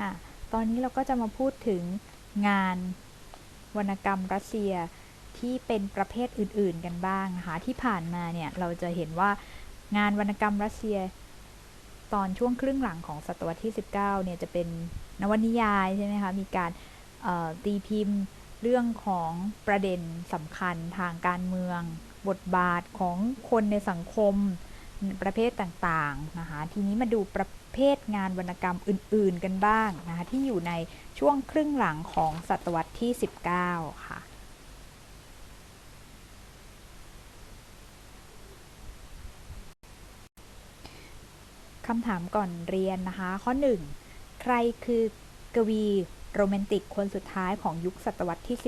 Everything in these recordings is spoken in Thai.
ค่ะตอนนี้เราก็จะมาพูดถึงงานวรรณกรรมรัสเซียที่เป็นประเภทอื่นๆกันบ้างนะคะที่ผ่านมาเนี่ยเราจะเห็นว่างานวรรณกรรมรัสเซีย ตอนช่วงครึ่งหลังของศตวรรษที่ 19เนี่ยจะเป็นนวนิยายใช่ไหมคะมีการตีพิมพ์เรื่องของประเด็นสำคัญทางการเมือง บทบาทของคนในสังคม ประเภทต่างๆนะคะทีนี้มาดูประเภทงานวรรณกรรมอื่นๆกันบ้างนะคะที่อยู่ในช่วงครึ่งหลังของศตวรรษที่ 19 ค่ะคำถามก่อนเรียนนะคะ ข้อ 1 ใครคือกวีโรแมนติกคนสุดท้ายของยุคศตวรรษที่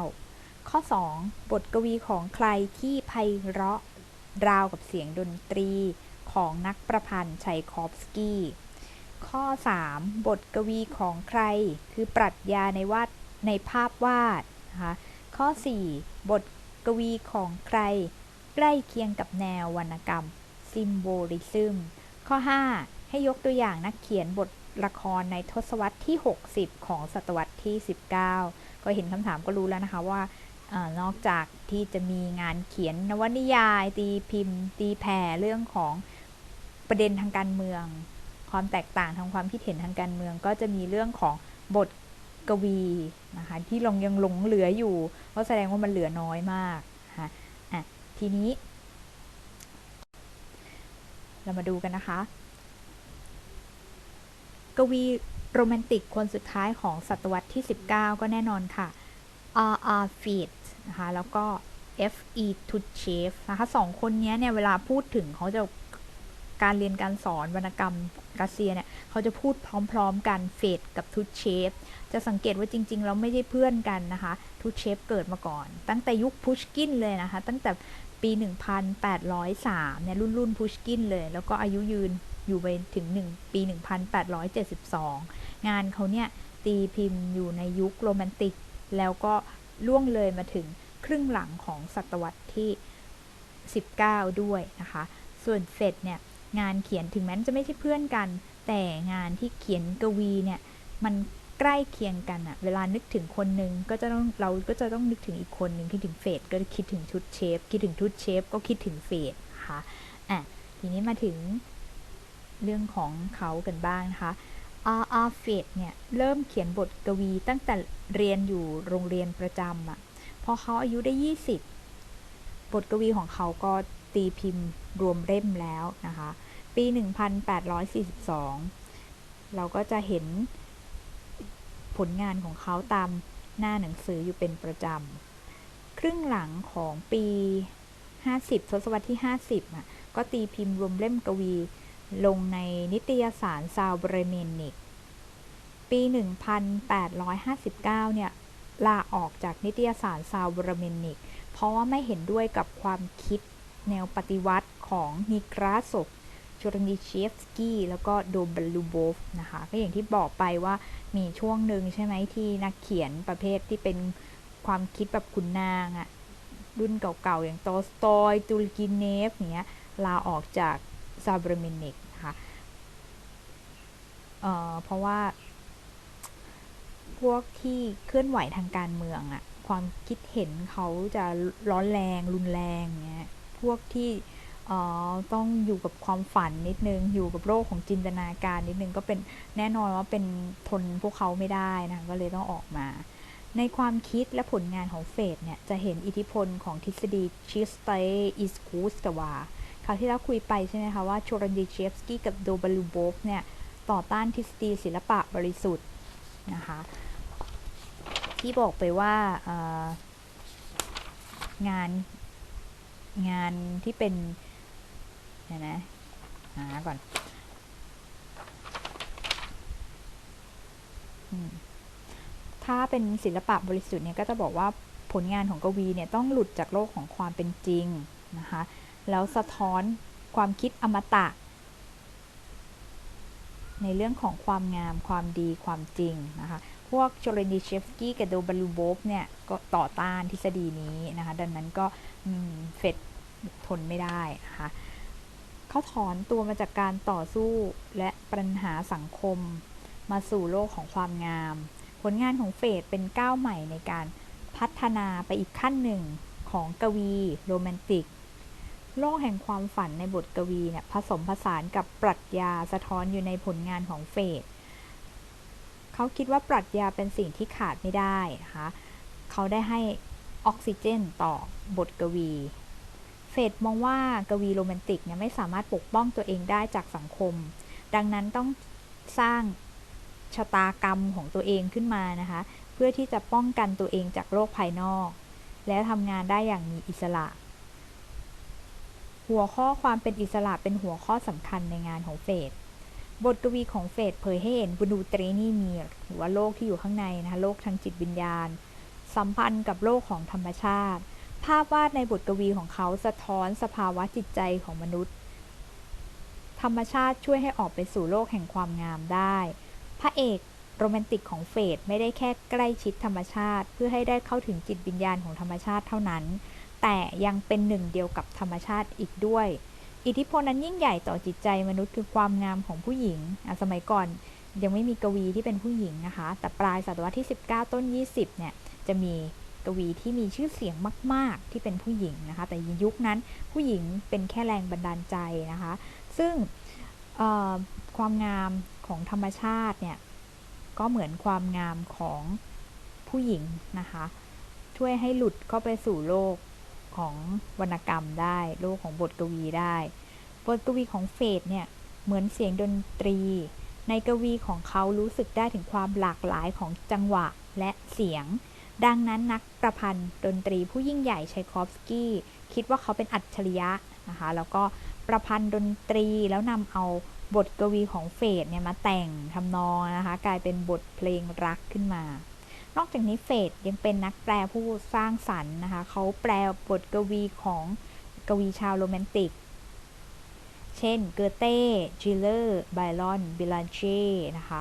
19 ข้อ 2 บทกวีของใครที่ไพเราะ ราวกับเสียงดนตรีของนักประพันธ์ชัยคอฟสกี้ ข้อ 3 บทกวีของใคร คือปรัชญาในวาดในภาพวาดนะคะข้อ 4 บทกวีของใคร ใกล้เคียงกับแนววรรณกรรมซิมโบลิซึมข้อ 5 ให้ยกตัวอย่างนักเขียนบทละครในทศวรรษที่ 60 ของศตวรรษที่ 19 ก็เห็นคำถามก็รู้แล้วนะคะว่า นอกจากที่จะมีงานเขียนนวนิยาย ตีพิมพ์ ตีแผ่เรื่องของประเด็นทางการเมือง ความแตกต่างทางความคิดเห็นทางการเมือง ก็จะมีเรื่องของบทกวีนะคะที่ลงยังหลงเหลืออยู่ก็แสดงว่ามันเหลือน้อยมากนะคะอะทีนี้ เรามาดูกันนะคะ กวีโรแมนติกคนสุดท้ายของศตวรรษที่ 19 ก็แน่นอนค่ะ R. R. นะคะแล้วก็ F. E. t u c h e v นะคะสองคนนี้เนี่ยเวลาพูดถึงเขาจะการเรียนการสอนวรรณกรรมรัสเซียเนี่ยเขาจะพูดพร้อมๆกันเฟดกับทูเชฟจะสังเกตว่าจริงๆเราไม่ใช่เพื่อนกันนะคะทูเชฟเกิดมาก่อน ตั้งแต่ยุคพุชกินเลยนะคะ ตั้งแต่ปี 1803เนี่ยรุ่นรุ่นพุชกินเลย แล้วก็อายุยืนอยู่ไปถึง 1 ปี 1872 งานเขาเนี่ยตีพิมพ์อยู่ในยุคโรแมนติก แล้วก็ล่วงเลยมาถึง ครึ่งหลังของศตวรรษที่ 19 ด้วยนะคะ ส่วนเฟดเนี่ยงานเขียนถึงแม้จะไม่ใช่เพื่อนกัน แต่งานที่เขียนกวีเนี่ยมันใกล้เคียงกันอะเวลานึกถึงคนหนึ่งก็จะต้องเราก็จะต้องนึกถึงอีกคนหนึ่งคิดถึงเฟดก็คิดถึงชุดเชฟคิดถึงชุดเชฟก็คิดถึงเฟดค่ะอะทีนี้มาถึงเรื่องของเขากันบ้างนะคะอาอาเฟดเนี่ยเริ่มเขียนบทกวีตั้งแต่เรียนอยู่โรงเรียนประจำอะ่ะ พอเขาอายุได้ 20 บทกวีของเขาก็ตีพิมพ์รวมเล่มแล้วนะคะ ปี 1842 เราก็จะเห็นผลงานของเขาตามหน้าหนังสืออยู่เป็นประจำ ครึ่งหลังของปี 50 ทศวรรษที่ 50อะก็ตีพิมพ์รวมเล่มกวีลงในนิตยสารซาวเบรเมนิก ปี 1859 เนี่ย ลาออกจากนิตยสารซาวเบรเมนิก เพราะว่าไม่เห็นด้วยกับความคิดแนวปฏิวัติของนิกราสกชูรนิเชฟสกี้แล้วก็โดบลูโบฟนะคะก็อย่างที่บอกไปว่ามีช่วงหนึ่งใช่ไหมที่นักเขียนประเภทที่เป็นความคิดแบบคุณนางอะรุ่นเก่าๆ อย่างโตสตอยตูลกินเนฟเนี้ยลาออกจากซาบรมินิกนะคะเเพราะว่า พวกที่เคลื่อนไหวทางการเมืองอะความคิดเห็นเขาจะร้อนแรงรุนแรงเงี้ยพวกที่ต้องอยู่กับความฝันนิดนึง อยู่กับโลกของจินตนาการนิดนึงก็เป็นแน่นอนว่าเป็นทนพวกเขาไม่ได้นะก็เลยต้องออกมา ในความคิดและผลงานของเฟดเนี่ย จะเห็นอิทธิพลของทฤษฎีชิสเตอิสคูสตวาคราวที่เราคุยไปใช่ไหมคะว่าโชรันดิเชฟสกี้กับโดบาลูโบฟเนี่ย ต่อต้านทฤษฎีศิลปะบริสุทธิ์นะคะ ที่บอกไปว่างานงานที่เป็นเดี๋ยวนะหาก่อนถ้าเป็นศิลปะบริสุทธิ์เนี่ยก็จะบอกว่าผลงานของกวีเนี่ยต้องหลุดจากโลกของความเป็นจริงนะคะแล้วสะท้อนความคิดอมตะ ในเรื่องของความงามความดีความจริงนะคะ พวกโชเลนิเชฟกี้กับโดบาลูโบฟเนี่ยก็ต่อต้านทฤษฎีนี้นะคะ ดังนั้นก็เฟดทนไม่ได้นะคะเขาถอนตัวมาจากการต่อสู้และปัญหาสังคมมาสู่โลกของความงาม ผลงานของเฟดเป็นก้าวใหม่ในการพัฒนาไปอีกขั้นหนึ่งของกวีโรแมนติก โลกแห่งความฝันในบทกวีเนี่ยผสมผสานกับปรัชญาสะท้อนอยู่ในผลงานของเฟด เขาคิดว่าปรัชญาเป็นสิ่งที่ขาดไม่ได้นะคะเขาได้ให้ออกซิเจนต่อบทกวีเฟดมองว่ากวีโรแมนติกเนี่ยไม่สามารถปกป้องตัวเองได้จากสังคม ดังนั้นต้องสร้างชะตากรรมของตัวเองขึ้นมานะคะ เพื่อที่จะป้องกันตัวเองจากโลกภายนอก และทำงานได้อย่างมีอิสระ หัวข้อความเป็นอิสระเป็นหัวข้อสำคัญในงานของเฟด บทกวีของเฟดเผยให้เห็นบุดูเตรนีมีหรือว่าโลกที่อยู่ข้างในนะคะโลกทางจิตวิญญาณ สัมพันธ์กับโลกของธรรมชาติ ภาพวาดในบทกวีของเขาสะท้อนสภาวะจิตใจของมนุษย์ ธรรมชาติช่วยให้ออกไปสู่โลกแห่งความงามได้ พระเอกโรแมนติกของเฟดไม่ได้แค่ใกล้ชิดธรรมชาติ เพื่อให้ได้เข้าถึงจิตวิญญาณของธรรมชาติเท่านั้น แต่ยังเป็นหนึ่งเดียวกับธรรมชาติอีกด้วย อิทธิพลนั้นยิ่งใหญ่ต่อจิตใจมนุษย์คือความงามของผู้หญิงอะสมัยก่อนยังไม่มีกวีที่เป็นผู้หญิงนะคะ แต่ปลายศตวรรษที่ 19 ต้น 20 เนี่ย จะมีกวีที่มีชื่อเสียงมาก ๆ ที่เป็นผู้หญิงนะคะ แต่ยุคนั้นผู้หญิงเป็นแค่แรงบันดาลใจนะคะ ซึ่งความงามของธรรมชาติเนี่ย ก็เหมือนความงามของผู้หญิงนะคะ ช่วยให้หลุดเข้าไปสู่โลก ของวรรณกรรมได้ โลกของบทกวีได้ บทกวีของเฟดเนี่ยเหมือนเสียงดนตรี ในกวีของเขารู้สึกได้ถึงความหลากหลายของจังหวะและเสียง ดังนั้นนักประพันธ์ดนตรีผู้ยิ่งใหญ่ชัยคอฟสกี้ คิดว่าเขาเป็นอัจฉริยะนะคะแล้วก็ประพันธ์ดนตรีแล้วนำเอาบทกวีของเฟดเนี่ยมาแต่งทำนองนะคะ กลายเป็นบทเพลงรักขึ้นมา นอกจากนี้เฟดยังเป็นนักแปลผู้สร้างสรรค์นะคะ เขาแปลบทกวีของกวีชาวโรแมนติก เช่น เกอเต้จิเลอร์ไบรอนบิลานเช่นะคะ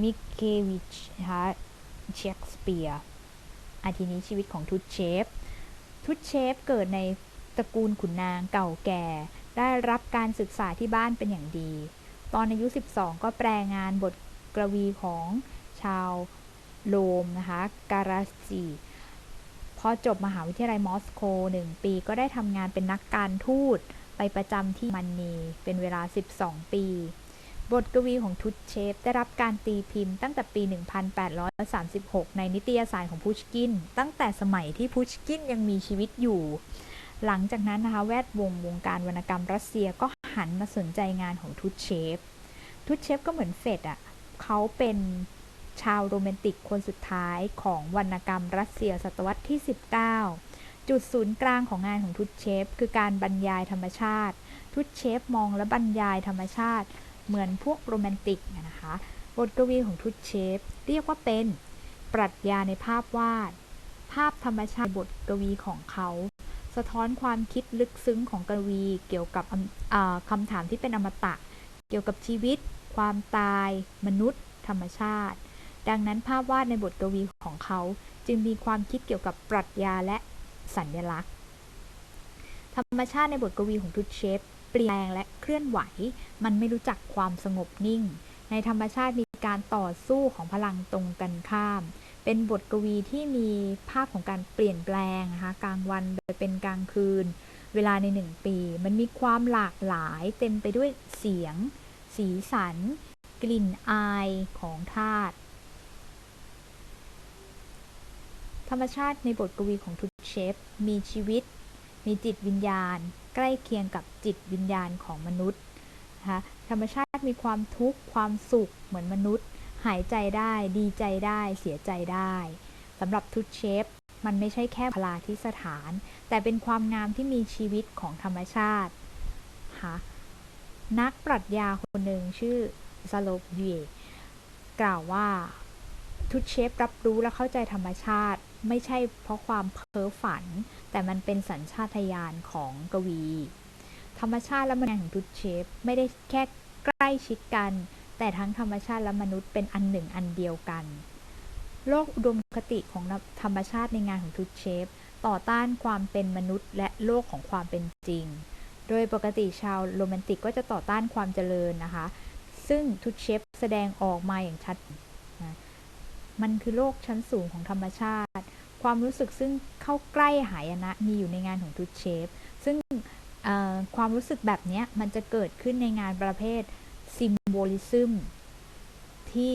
มิเควิชนะคะเชคสเปียร์อาทีนี้ชีวิตของทุตเชฟ ทุตเชฟเกิดในตระกูลขุนนางเก่าแก่ ได้รับการศึกษาที่บ้านเป็นอย่างดี ตอนอายุ 12 ก็แปลงานบทกวีของชาว โลมนะคะการาซีพอจบมหาวิทยาลัยมอสโกหนึ่งปีก็ได้ทำงานเป็นนักการทูตไปประจำที่มันนีเป็นเวลา 12 ปี บทกวีของทุตเชฟ ได้รับการตีพิมพ์ตั้งแต่ปี 1836 ในนิตยสารของพุชกิน ตั้งแต่สมัยที่พุชกินยังมีชีวิตอยู่ หลังจากนั้นนะคะแวดวงวงการวรรณกรรมรัสเซียก็หันมาสนใจงานของทุตเชฟ ทุตเชฟก็เหมือนเฟดอะ่ะเขาเป็น ชาวโรแมนติกคนสุดท้ายของวรรณกรรมรัสเซียศตวรรษที่ 19 จุดศูนย์กลางของงานของทุตเชฟ คือการบรรยายธรรมชาติ ทุตเชฟมองและบรรยายธรรมชาติ เหมือนพวกโรแมนติกนะคะบทกวีของทุตเชฟ เรียกว่าเป็นปรัชญาในภาพวาด ภาพธรรมชาติบทกวีของเขา สะท้อนความคิดลึกซึ้งของกวีเกี่ยวกับคำถามที่เป็นอมตะ เกี่ยวกับชีวิต ความตาย มนุษย์ ธรรมชาติ ดังนั้นภาพวาดในบทกวีของเขาจึงมีความคิดเกี่ยวกับปรัชญาและสัญญลักษณ์ ธรรมชาติในบทกวีของทุตเชฟเปลี่ยนแปลงและเคลื่อนไหว มันไม่รู้จักความสงบนิ่ง ในธรรมชาติมีการต่อสู้ของพลังตรงกันข้าม เป็นบทกวีที่มีภาพของการเปลี่ยนแปลงนะคะกลางวันไปเป็นกลางคืน เวลาในหนึ่งปี มันมีความหลากหลายเต็มไปด้วยเสียง สีสัน กลิ่นอายของธาตุ ธรรมชาติในบทกวีของทุตเชฟมีชีวิต มีจิตวิญญาณ ใกล้เคียงกับจิตวิญญาณของมนุษย์นะคะธรรมชาติมีความทุกข์ความสุขเหมือนมนุษย์ หายใจได้ ดีใจได้ เสียใจได้สำหรับทุตเชฟมันไม่ใช่แค่พลาที่สถาน แต่เป็นความงามที่มีชีวิตของธรรมชาติค่ะนักปรัชญาคนหนึ่งชื่อซาโลบเยกล่าวว่าทุตเชฟรับรู้และเข้าใจธรรมชาติ ไม่ใช่เพราะความเพ้อฝัน แต่มันเป็นสัญชาตญาณของกวี ธรรมชาติและมนุษย์ของทุตเชฟไม่ได้แค่ใกล้ชิดกัน แต่ทั้งธรรมชาติและมนุษย์เป็นอันหนึ่งอันเดียวกัน โลกอุดมคติของธรรมชาติในงานของทุตเชฟต่อต้านความเป็นมนุษย์ และโลกของความเป็นจริง โดยปกติชาวโรแมนติกก็จะต่อต้านความเจริญนะคะ ซึ่งทุชเชฟแสดงออกมาอย่างชัดนะ มันคือโลกชั้นสูงของธรรมชาติ ความรู้สึกซึ่งเข้าใกล้หายนะมีอยู่ในงานของทุชเชฟ ซึ่งความรู้สึกแบบนี้มันจะเกิดขึ้นในงานประเภทซิมโบลิซึมที่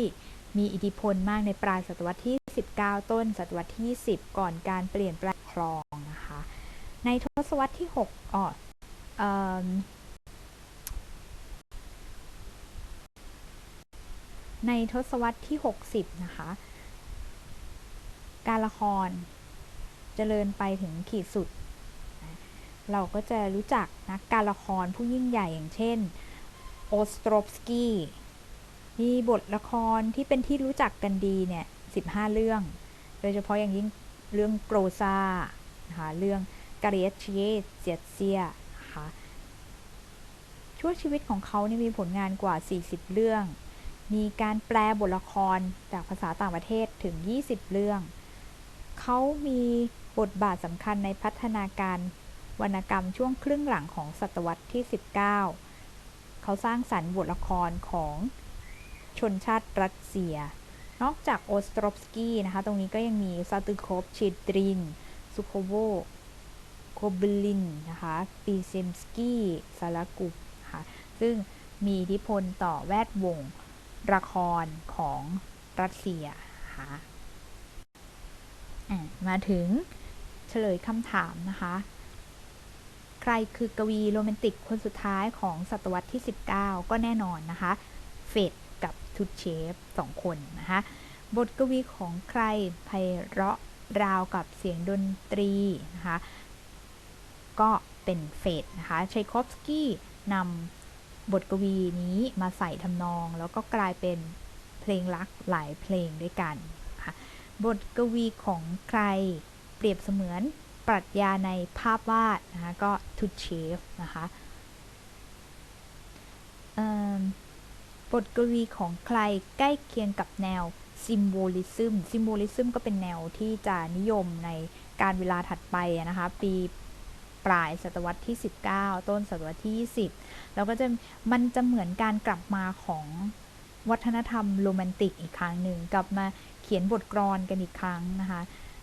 มีอิทธิพลมากในปลายศตวรรษที่ 19 ต้น ศตวรรษที่10ก่อนการเปลี่ยนแปลงครองนะคะ ในทศวรรษที่ 6อ๋อเอิ่มในทศวรรษที่ 60 นะคะ การละครเจริญไปถึงขีดสุด เราก็จะรู้จักนักการละครผู้ยิ่งใหญ่อย่างเช่นโอสโตรฟสกี้มีบทละครที่เป็นที่รู้จักกันดีเนี่ย 15 เรื่อง โดยเฉพาะอย่างยิ่งเรื่องโกรซานะคะเรื่องกาเรียเชียเจียเซียนะคะช่วงชีวิตของเขาเนี่ยมีผลงานกว่า 40 เรื่อง มีการแปลบทละครจากภาษาต่างประเทศถึง 20 เรื่อง เขามีบทบาทสำคัญในพัฒนาการวรรณกรรมช่วงครึ่งหลังของศตวรรษที่ 19 เขาสร้างสรรค์บทละครของชนชาติรัสเซีย นอกจากโอสตรอฟสกี้นะคะ ตรงนี้ก็ยังมีซาตุโคฟชิดริน สุโคโวโคบลินนะคะปีเซมสกี้ซาลากุปค่ะ ซึ่งมีอิทธิพลต่อแวดวงละครของรัสเซียค่ะ มาถึงเฉลยคำถามนะคะ ใครคือกวีโรแมนติกคนสุดท้ายของศตวรรษที่ 19 ก็แน่นอนนะคะ เฟดกับทุตเชฟสองคนนะคะ บทกวีของใครไพเราะราวกับเสียงดนตรีนะคะ ก็เป็นเฟดนะคะชัยคอฟสกี้นำบทกวีนี้มาใส่ทำนอง แล้วก็กลายเป็นเพลงรักหลายเพลงด้วยกัน บทกวีของใคร เปรียบเสมือนปรัชญาในภาพวาดนะคะก็ทุตเชฟนะคะบทกวีของใครใกล้เคียงกับแนวซิมโบลิซึมซิมโบลิซึมก็เป็นแนวที่จะนิยมในการเวลาถัดไปนะคะ ปีปลายศตวรรษที่ 19 ต้นศตวรรษที่ 20 แล้วก็จะมันจะเหมือนการกลับมาของวัฒนธรรมโรแมนติกอีกครั้งหนึ่งกลับมา ขียนบทกลอนกันอีกครั้งนะคะ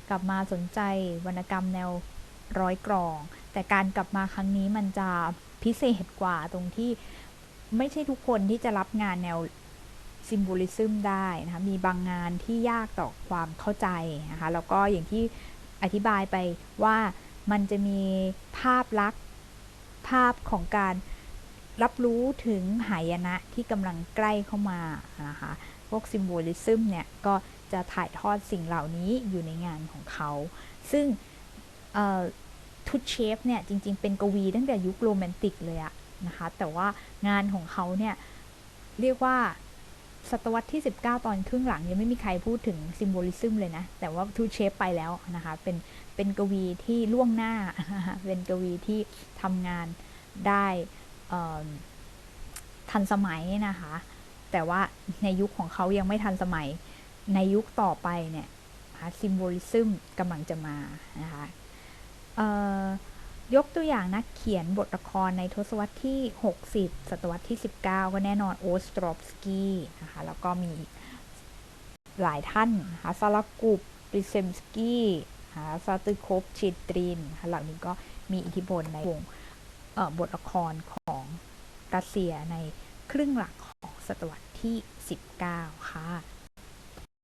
กลับมาสนใจวรรณกรรมแนวร้อยกรอง แต่การกลับมาครั้งนี้มันจะพิเศษกว่าตรงที่ไม่ใช่ทุกคนที่จะรับงานแนวซิมโบลิซึมได้นะคะ มีบางงานที่ยากต่อความเข้าใจนะคะ แล้วก็อย่างที่อธิบายไปว่ามันจะมีภาพลักษณ์ภาพของการรับรู้ถึงหายนะที่กำลังใกล้เข้ามานะคะ พวกซิมโบลิซึมเนี่ยก็ จะถ่ายทอดสิ่งเหล่านี้อยู่ในงานของเขา ซึ่งทุตเชฟเนี่ยจริง ๆ เป็นกวีตั้งแต่ยุคโรแมนติกเลยอะนะคะ แต่ว่างานของเขาเนี่ยเรียกว่าศตวรรษที่ 19 ตอนครึ่งหลังยังไม่มีใครพูดถึงซิมโบลิซึมเลยนะ แต่ว่าทูเชฟไปแล้วนะคะ เป็นเป็นกวีที่ล่วงหน้า เป็นกวีที่ทำงานได้ทันสมัยนะคะ แต่ว่าในยุคของเขายังไม่ทันสมัย ในยุคต่อไปเนี่ยซิมโบลิซึมกำลังจะมานะคะยกตัวอย่างนักเขียนบทละครในทศวรรษที่ 60 ศตวรรษที่ 19 ก็แน่นอนโอสตรอฟสกี้นะคะแล้วก็มีหลายท่านนะคะซาลกุปริเซมสกี้ซาตุโคฟชิตรินนะคะเหล่านี้ก็มีอิทธิพลในวงบทละครของรัสเซียในครึ่งหลังของศตวรรษที่ 19 ค่ะ